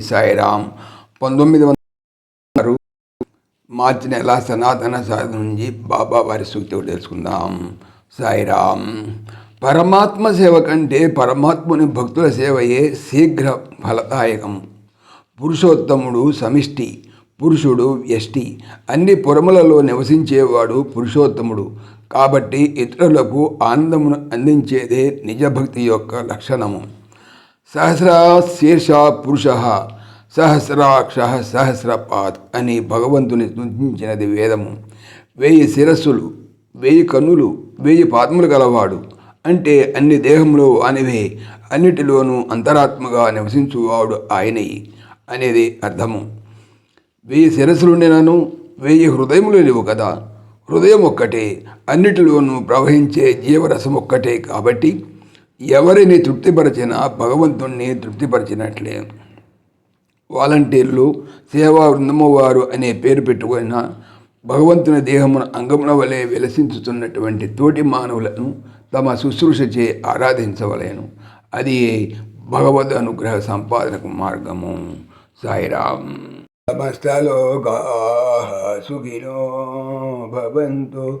సాయిరామ్. పంతొమ్మిది వందల మార్చి నెల సనాతన సాధన నుంచి బాబా వారి సూక్తి తెలుసుకుందాం. సాయిరామ్ పరమాత్మ సేవ కంటే పరమాత్ముని భక్తుల సేవయే శీఘ్ర ఫలదాయకం. పురుషోత్తముడు సమిష్టి పురుషుడు వ్యష్టి. అన్ని పురములలో నివసించేవాడు పురుషోత్తముడు. కాబట్టి ఇతరులకు ఆనందమును అందించేదే నిజభక్తి యొక్క లక్షణము. సహస్రా శీర్ష పురుష సహస్రాక్ష సహస్రపాత్ అని భగవంతుని సూచించినది వేదము. వెయ్యి శిరస్సులు వెయ్యి కన్నులు వెయ్యి పాదములు గలవాడు. అంటే అన్ని దేహంలో అనివే అన్నిటిలోనూ అంతరాత్మగా నివసించువాడు ఆయనే అనేది అర్థము. వెయ్యి శిరస్సులుండినను వెయ్యి హృదయములు లేవు కదా. హృదయం ఒక్కటే అన్నిటిలోనూ ప్రవహించే జీవరసం ఒక్కటే కాబట్టి ఎవరిని తృప్తిపరిచినా భగవంతుణ్ణి తృప్తిపరిచినట్లే. వాలంటీర్లు సేవా బృందము వారు అనే పేరు పెట్టుకున్న భగవంతుని దేహమున అంగమున వలె విలసించుతున్నటువంటి తోటి మానవులను తమ శుశ్రూష చే ఆరాధించవలేను. అది భగవద్ అనుగ్రహ సంపాదనకు మార్గము. సాయిరామ్. సమస్తలోకా సుఖినో భవంతు